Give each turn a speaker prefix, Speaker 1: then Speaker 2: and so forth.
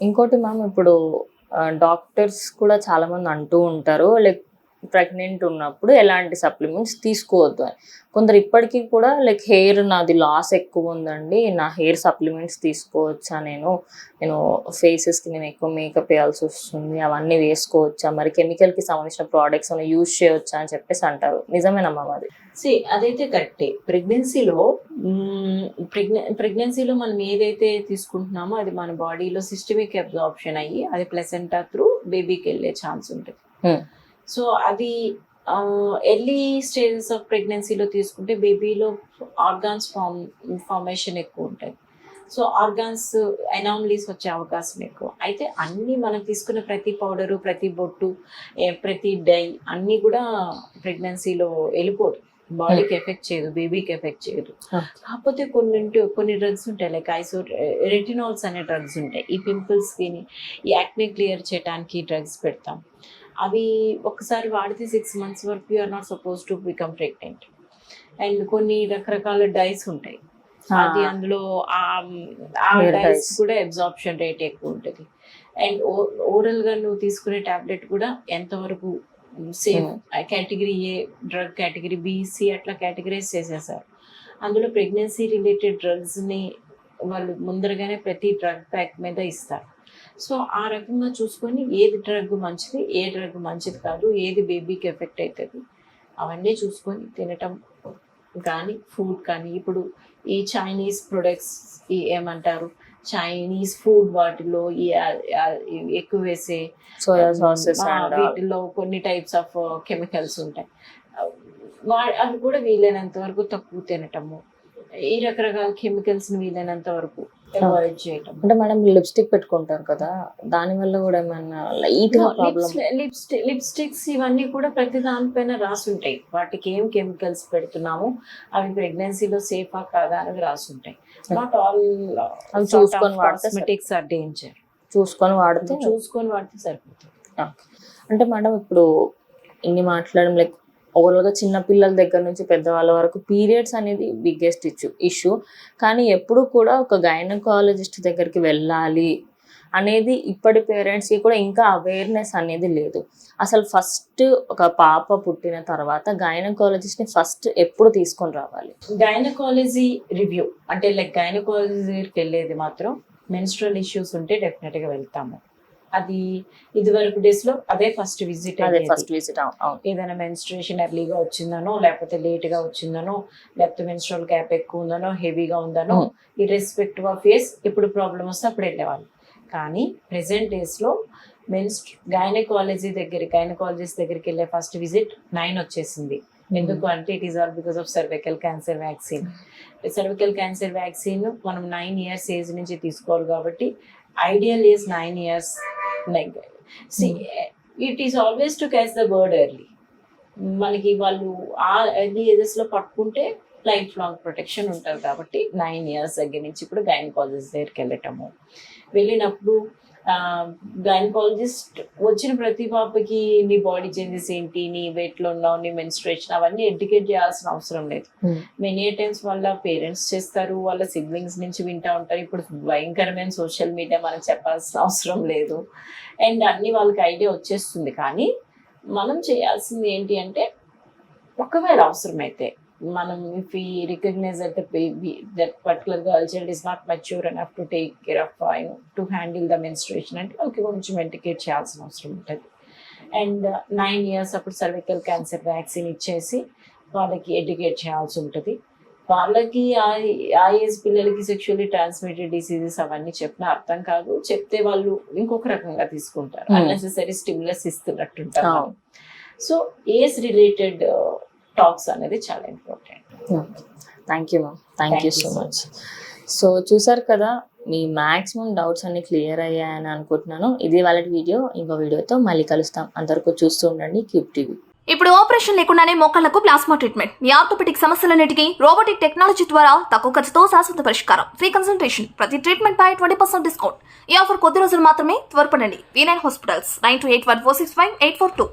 Speaker 1: ఇంకోటి మ్యామ్ ఇప్పుడు డాక్టర్స్ కూడా చాలా మంది అంటూ ఉంటారు. లైక్ ప్రెగ్నెంట్ ఉన్నప్పుడు ఎలాంటి సప్లిమెంట్స్ తీసుకోవద్దు అని. కొందరు ఇప్పటికీ కూడా లైక్ హెయిర్ నాది లాస్ ఎక్కువ ఉందండి. నా హెయిర్ సప్లిమెంట్స్ తీసుకోవచ్చా నేను? నేను ఫేసెస్కి నేను ఎక్కువ మేకప్ వేయాల్సి వస్తుంది. అవన్నీ వేసుకోవచ్చా? మరి కెమికల్కి సంబంధించిన ప్రోడక్ట్స్ ఏమైనా యూజ్ చేయవచ్చా అని చెప్పేసి అంటారు. నిజమేనమ్మా అది?
Speaker 2: సి అదైతే కరెక్టే. ప్రెగ్నెన్సీలో ప్రెగ్నె ప్రెగ్నెన్సీలో మనం ఏదైతే తీసుకుంటున్నామో అది మన బాడీలో సిస్టమిక్ అబ్జార్ప్షన్ అయ్యి అది ప్లసెంటా త్రూ బేబీకి వెళ్ళే ఛాన్స్ ఉంటుంది. సో అది ఎర్లీ స్టేజెస్ ఆఫ్ ప్రెగ్నెన్సీలో తీసుకుంటే బేబీలో ఆర్గాన్స్ ఫార్మ్ ఫార్మేషన్ ఎక్కువ ఉంటుంది సో ఆర్గాన్స్ ఎనామలీస్ వచ్చే అవకాశం ఎక్కువ. అయితే అన్ని మనం తీసుకున్న ప్రతి పౌడరు ప్రతి బొట్టు ప్రతి డై అన్నీ కూడా ప్రెగ్నెన్సీలో వెళ్ళిపోదు. బాడీకి ఎఫెక్ట్ చేయదు బేబీకి ఎఫెక్ట్ చేయదు.
Speaker 1: Hmm.
Speaker 2: కాకపోతే కొన్ని కొన్ని డ్రగ్స్ ఉంటాయి. లైక్ ఐసో రెటినాల్స్ అనే డ్రగ్స్ ఉంటాయి. ఈ పింపుల్స్కి ఈ యాక్నే క్లియర్ చేయడానికి డ్రగ్స్ పెడతాం. అవి ఒకసారి వాడితే సిక్స్ మంత్స్ వరకు you are not suppose to become pregnant and కొన్ని రకరకాల డైస్ ఉంటాయి. అది అందులో ఆ డైస్. కూడా అబ్జార్ప్షన్ రేట్ ఎక్కువ ఉంటుంది. అండ్ ఓరల్గా నువ్వు తీసుకునే టాబ్లెట్ కూడా ఎంతవరకు safe category A drug category B అట్లా కేటగిరైజ్ చేసేసారు. అందులో ప్రెగ్నెన్సీ రిలేటెడ్ డ్రగ్స్ని వాళ్ళు ముందరగానే ప్రతి డ్రగ్ ప్యాక్ మీద ఇస్తారు. సో ఆ రకంగా చూసుకొని ఏది డ్రగ్ మంచిది ఏ డ్రగ్ మంచిది కాదు ఏది బేబీకి ఎఫెక్ట్ అవుతుంది అవన్నీ చూసుకొని తినటం కానీ ఫుడ్ కానీ. ఇప్పుడు ఈ చైనీస్ ప్రొడక్ట్స్ ఈ ఏమంటారు చైనీస్ ఫుడ్ వాటిలో ఈ ఎక్కువ వేసే
Speaker 1: సోయా సాసెస్ అండ్
Speaker 2: వీటిలో కొన్ని టైప్స్ ఆఫ్ కెమికల్స్ ఉంటాయి. వా- అవి కూడా వీలైనంత వరకు తక్కువ తినటము. ఈ రకరకాల కెమికల్స్ని వీలైనంత వరకు అవాయిడ్ చేయటం.
Speaker 1: అంటే మేడం లిప్స్టిక్ పెట్టుకుంటారు కదా దాని వల్ల కూడా ఏమన్నా లైట్గా ప్రాబ్లం
Speaker 2: లిప్స్టిక్ లిప్స్టిక్స్ ఇవన్నీ కూడా ప్రతి దానిపైన రాసి ఉంటాయి వాటికి ఏం కెమికల్స్ పెడుతున్నాము అవి ప్రెగ్నెన్సీలో సేఫా కాదా అనేది రాసి ఉంటాయి నాట్ ఆల్
Speaker 1: చూసుకొని
Speaker 2: కాస్మెటిక్స్ ఆర్ డేంజర్
Speaker 1: చూసుకొని వాడితే
Speaker 2: చూసుకొని వాడితే సరిపోతుంది.
Speaker 1: అంటే మేడం ఇప్పుడు ఇన్ని మాట్లాడడం లైక్ ఓవరాల్గా చిన్నపిల్లల దగ్గర నుంచి పెద్దవాళ్ళ వరకు పీరియడ్స్ అనేది బిగ్గెస్ట్ ఇష్యూ ఇష్యూ కానీ ఎప్పుడు కూడా ఒక గైనకాలజిస్ట్ దగ్గరికి వెళ్ళాలి అనేది ఇప్పటి పేరెంట్స్కి కూడా ఇంకా అవేర్నెస్ అనేది లేదు. అసలు ఫస్ట్ ఒక పాప పుట్టిన తర్వాత గైనకాలజిస్ట్ని ఫస్ట్ ఎప్పుడు తీసుకొని రావాలి?
Speaker 2: గైనకాలజీ రివ్యూ అంటే లైక్ గైనకాలజీకి వెళ్ళేది మాత్రం మెన్స్ట్రల్ ఇష్యూస్ ఉంటే డెఫినెట్గా వెళ్తాము. అది ఇది వరకు డేస్లో అదే ఫస్ట్ విజిట్
Speaker 1: ఫస్ట్ విజిట్
Speaker 2: ఏదైనా మెన్స్ట్రేషన్ ఎర్లీగా వచ్చిందనో లేకపోతే లేట్గా వచ్చిందనో లేకపోతే మెన్స్ట్రల్ క్యాప్ ఎక్కువ ఉందనో హెవీగా ఉందనో. ఇర్రెస్పెక్టివ్ ఆఫ్ ఏజ్ ఎప్పుడు ప్రాబ్లం వస్తే అప్పుడు వెళ్ళేవాళ్ళు. కానీ ప్రెసెంట్ డేస్లో మెన్స్ గైనకాలజీ దగ్గర గైనకాలజిస్ట్ దగ్గరికి వెళ్ళే ఫస్ట్ విజిట్ నైన్ వచ్చేసింది. ఎందుకు అంటే it is all because of cervical cancer vaccine cervical cancer vaccine మనం నైన్ ఇయర్స్ ఏజ్ నుంచి తీసుకోవాలి కాబట్టి ideal is nine years like it is always to catch the bird early మనకి వాళ్ళు ఆ ఎర్లీ ఏజెస్లో పట్టుకుంటే లైఫ్ లాంగ్ ప్రొటెక్షన్ ఉంటుంది కాబట్టి నైన్ ఇయర్స్ దగ్గర నుంచి ఇప్పుడు గైనకాలజిస్ట్ దగ్గరికి వెళ్ళటము. వెళ్ళినప్పుడు గైనకాలజిస్ట్ వచ్చిన ప్రతి పాపకి నీ బాడీ చేంజెస్ ఏంటి? నీ weight లో ఉన్నావు నీ మెన్స్ట్రేషన్ అవన్నీ ఎడ్యుకేట్ చేయాల్సిన అవసరం లేదు.
Speaker 1: Hmm.
Speaker 2: మెనీ టైమ్స్ వాళ్ళ పేరెంట్స్ చేస్తారు వాళ్ళ సిబ్లింగ్స్ నుంచి వింటా ఉంటారు. ఇప్పుడు భయంకరమైన సోషల్ మీడియా మనకు చెప్పాల్సిన అవసరం లేదు. అండ్ అన్ని వాళ్ళకి ఐడియా వచ్చేస్తుంది. కానీ మనం చేయాల్సింది ఏంటి అంటే ఒకవేళ అవసరమైతే మనం if we recognise the baby that particular girl child is not mature and to take care of to handle the menstruation అంటే వాళ్ళకి కొంచెం ఎడ్యుకేట్ చేయాల్సిన అవసరం ఉంటుంది. అండ్ నైన్ ఇయర్స్ అప్పుడు సర్వికల్ క్యాన్సర్ వ్యాక్సిన్ ఇచ్చేసి వాళ్ళకి ఎడ్యుకేట్ చేయాల్సి ఉంటుంది. వాళ్ళకి ఆ ఏజ్ పిల్లలకి సెక్షువల్లీ ట్రాన్స్మిటెడ్ డిసీజెస్ అవన్నీ చెప్పిన అర్థం కాదు. చెప్తే వాళ్ళు ఇంకొక రకంగా తీసుకుంటారు.
Speaker 1: Hmm.
Speaker 2: అన్నెసెసరీ స్టిమ్యులస్ ఇస్తున్నట్టుంటారు. సో ఏజ్ రిలేటెడ్ టాక్స్ అనేది చాలా important
Speaker 1: thank you ma'am thank you so much so చూసారు కదా మీ మ్యాక్సిమం డౌట్స్ అన్ని క్లియర్ అయ్యాయని అనుకుంటున్నాను. ఇది వాళ్ళ వీడియో ఇంకో వీడియోతో మళ్ళీ కలుస్తాం. అందరికీ చూస్తూ ఉండండి క్యూబ్ టీవీ
Speaker 3: ఇప్పుడు ఆపరేషన్ లేకుండానే మోకాళ్ళకు ప్లాస్మా ట్రీట్మెంట్ మీ ఆర్థోపెటిక్ సమస్యలన్నిటికీ రోబోటిక్ టెక్నాలజీ ద్వారా తక్కువ ఖర్చుతో శాశ్వత పరిష్కారం. ఫ్రీ కన్సల్టేషన్ ప్రతి ట్రీట్మెంట్ పై ట్వంటీ పర్సెంట్ డిస్కౌంట్ ఈ ఆఫర్ కొద్ది రోజులు మాత్రమే త్వరపడండి. V nine hospitals nine two eight one four six five eight four two